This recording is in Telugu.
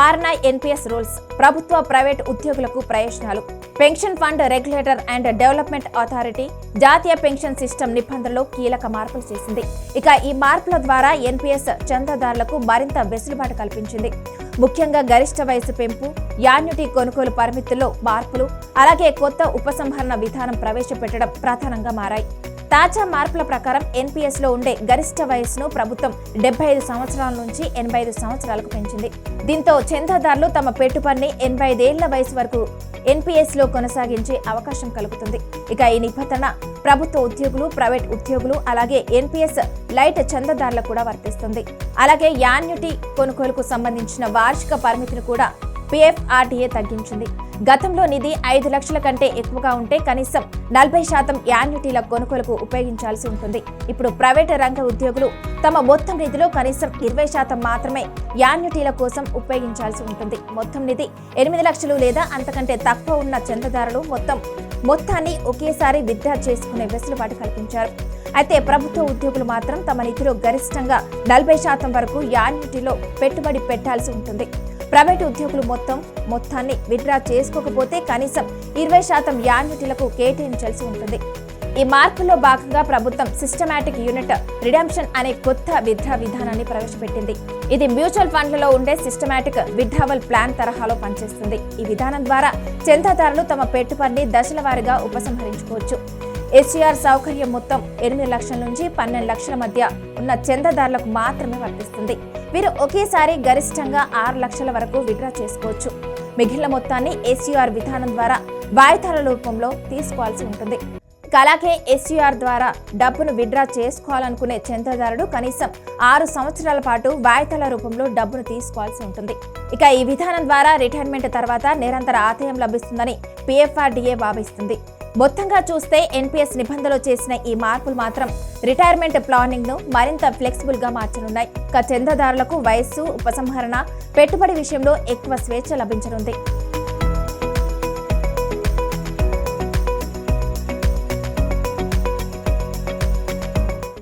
మారనాయ్ ఎన్పిఎస్ రూల్స్ ప్రభుత్వ ప్రైవేట్ ఉద్యోగులకు ప్రయోజనాలు. Pension fund regulator and development authority జాతీయ పెన్షన్ సిస్టమ్ నిబంధనలో కీలక మార్పులు చేసింది. ఇక ఈ మార్పుల ద్వారా ఎన్పిఎస్ చందాదారులకు మరింత వెసులుబాటు కల్పించింది. ముఖ్యంగా గరిష్ట వయసు పెంపు యాన్యుటీ కొనుగోలు పరిమితుల్లో మార్పులు అలాగే కొత్త ఉపసంహరణ విధానం ప్రవేశపెట్టడం ప్రధానంగా మారాయి. తాజా మార్పుల ప్రకారం ఎన్పీఎస్లో ఉండే గరిష్ట వయస్సును ప్రభుత్వం డెబ్బై ఐదు సంవత్సరాల నుంచి ఎనభై ఐదు సంవత్సరాలకు పెంచింది. దీంతో చందాదారులు తమ పెట్టుబడిని ఎనభై ఐదేళ్ళ వయసు వరకు ఎన్పీఎస్లో కొనసాగించే అవకాశం కలుగుతుంది. ఇక ఈ నిబంధన ప్రభుత్వ ఉద్యోగులు ప్రైవేట్ ఉద్యోగులు అలాగే ఎన్పీఎస్ లైట్ చందాదారులకు కూడా వర్తిస్తుంది. అలాగే యాన్యుటీ కొనుగోలుకు సంబంధించిన వార్షిక పరిమితిని కూడా పిఎఫ్ఆర్టీఏ తగ్గించింది. గతంలో నిధి ఐదు లక్షల కంటే ఎక్కువగా ఉంటే కనీసం నలభై శాతం యాన్యుటీల కొనుగోలుకు ఉపయోగించాల్సి ఉంటుంది. ఇప్పుడు ప్రైవేటు రంగ ఉద్యోగులు తమ మొత్తం నిధిలో కనీసం ఇరవై శాతం మాత్రమే యాన్యుటీల కోసం ఉపయోగించాల్సి ఉంటుంది. మొత్తం నిధి ఎనిమిది లక్షలు లేదా అంతకంటే తక్కువ ఉన్న చందాదారులు మొత్తం మొత్తాన్ని ఒకేసారి విత్డ్రా చేసుకునే వెసులుబాటు కల్పించారు. అయితే ప్రభుత్వ ఉద్యోగులు మాత్రం తమ నిధిలో గరిష్టంగా నలభై శాతం వరకు యాన్యుటీలో పెట్టుబడి పెట్టాల్సి ఉంటుంది. ప్రైవేటు ఉద్యోగులు మొత్తం మొత్తాన్ని విత్డ్రా చేసుకోకపోతే కనీసం ఇరవై శాతం యాన్యుటీలకు కేటాయించాల్సి ఉంటుంది. ఈ మార్పుల్లో భాగంగా ప్రభుత్వం సిస్టమాటిక్ యూనిట్ రిడెంప్షన్ అనే కొత్త విద్రా విధానాన్ని ప్రవేశపెట్టింది. ఇది మ్యూచువల్ ఫండ్లలో ఉండే సిస్టమాటిక్ విడ్రావల్ ప్లాన్ తరహాలో పనిచేస్తుంది. ఈ విధానం ద్వారా చందాదారులు తమ పెట్టుబడిని దశల వారీగా ఉపసంహరించుకోవచ్చు. ఎస్సీఆర్ సౌకర్యం మొత్తం ఎనిమిది లక్షల నుంచి పన్నెండు లక్షల మధ్య ఉన్న చందాదారులకు మాత్రమే వర్తిస్తుంది. వీరు ఒకేసారి గరిష్టంగా ఆరు లక్షల వరకు విడ్రా చేసుకోవచ్చు. మిగిలిన మొత్తాన్ని ఎస్యూఆర్ విధానం ద్వారా వాయిదాల రూపంలో తీసుకోవాల్సి ఉంటుంది. అలాగే ఎస్యూఆర్ ద్వారా డబ్బును విడ్రా చేసుకోవాలనుకునే చందాదారుడు కనీసం ఆరు సంవత్సరాల పాటు వాయిదాల రూపంలో డబ్బును తీసుకోవాల్సి ఉంటుంది. ఇక ఈ విధానం ద్వారా రిటైర్మెంట్ తర్వాత నిరంతర ఆదాయం లభిస్తుందని పిఎఫ్ఆర్డీఏ భావిస్తుంది. మొత్తంగా చూస్తే ఎన్పిఎస్ నిబంధనలు చేసిన ఈ మార్పులు మాత్రం రిటైర్మెంట్ ప్లానింగ్ను మరింత ఫ్లెక్సిబుల్గా మార్చనున్నాయి. ఇక చందాదారులకు వయస్సు ఉపసంహరణ పెట్టుబడి విషయంలో ఎక్కువ స్వేచ్ఛ లభించనుంది.